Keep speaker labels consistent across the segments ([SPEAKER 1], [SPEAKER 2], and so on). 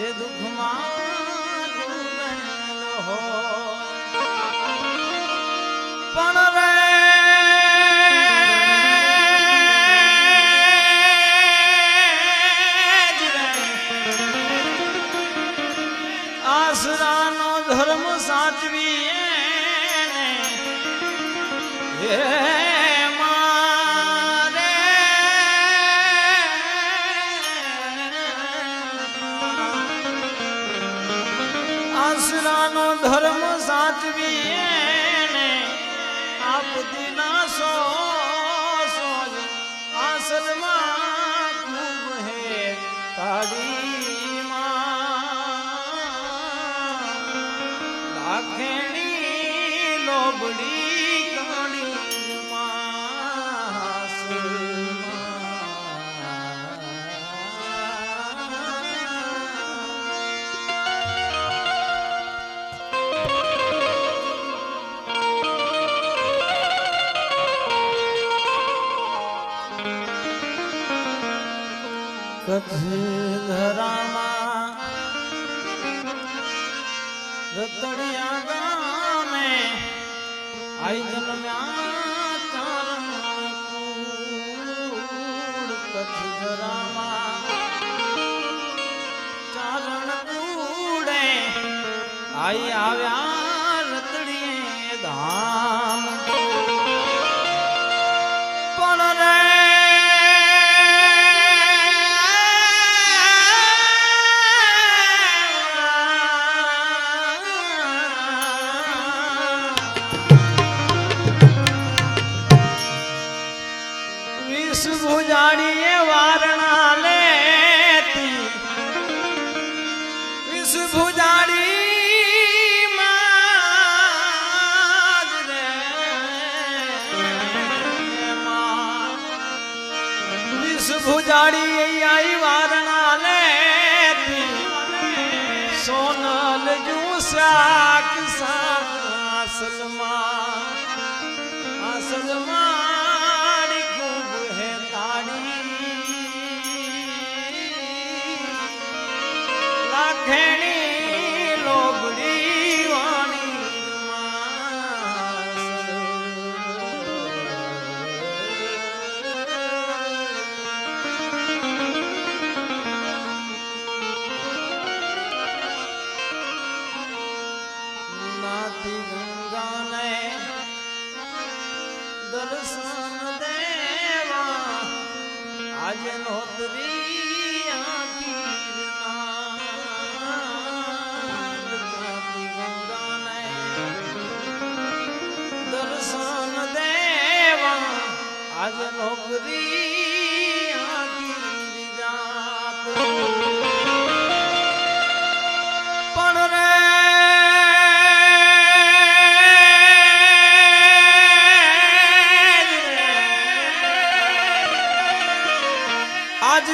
[SPEAKER 1] જે દુઃખમાં ડૂબેલો હો પણ રે આસરાનો ધર્મ સાચવીએ ને Yeah. ઈશ્વરાનો ધર્મ સાચવીએ આપ દિના સો આઈ આવ્યા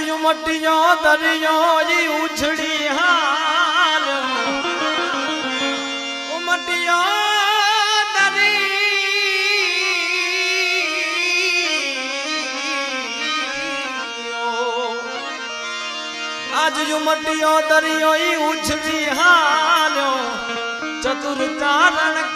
[SPEAKER 1] દરિયું મટિયો દરિયો જી ઉછળી હાલ. ઓ મટિયો આજ મટિયો દરિયો ઉછળી હાલ્યો ચતુર તારણ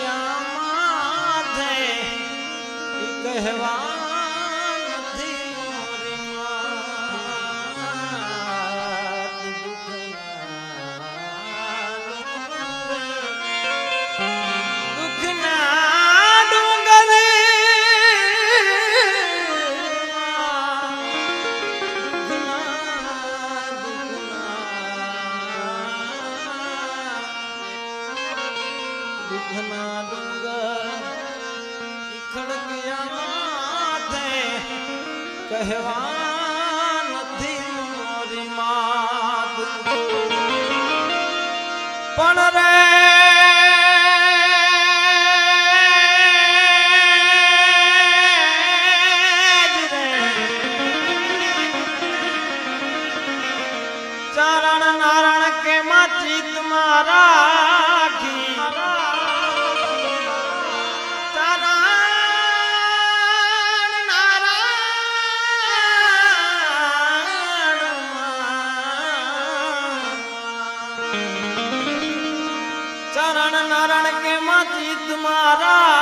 [SPEAKER 1] કહેવા નથી દુઃખના ડુંગર ખડકિયા માથે કહેવા નથી મોરી માત પણ રે ચારણ નારણ કે માં ચિત મારા નારણ કે માં ચિત મારા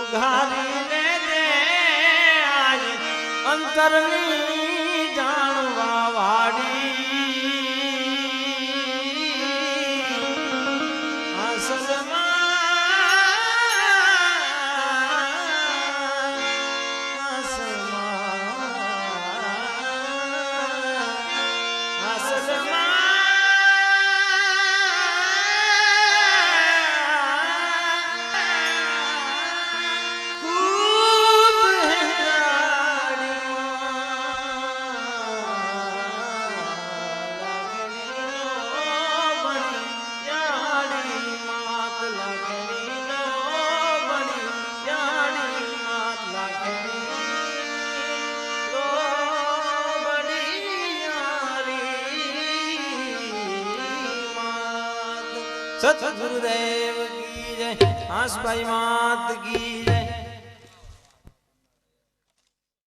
[SPEAKER 1] ઉઘારી લેજે અંતરની સત ગુરુદેવ કી જય આસભાઈ માત કી જય.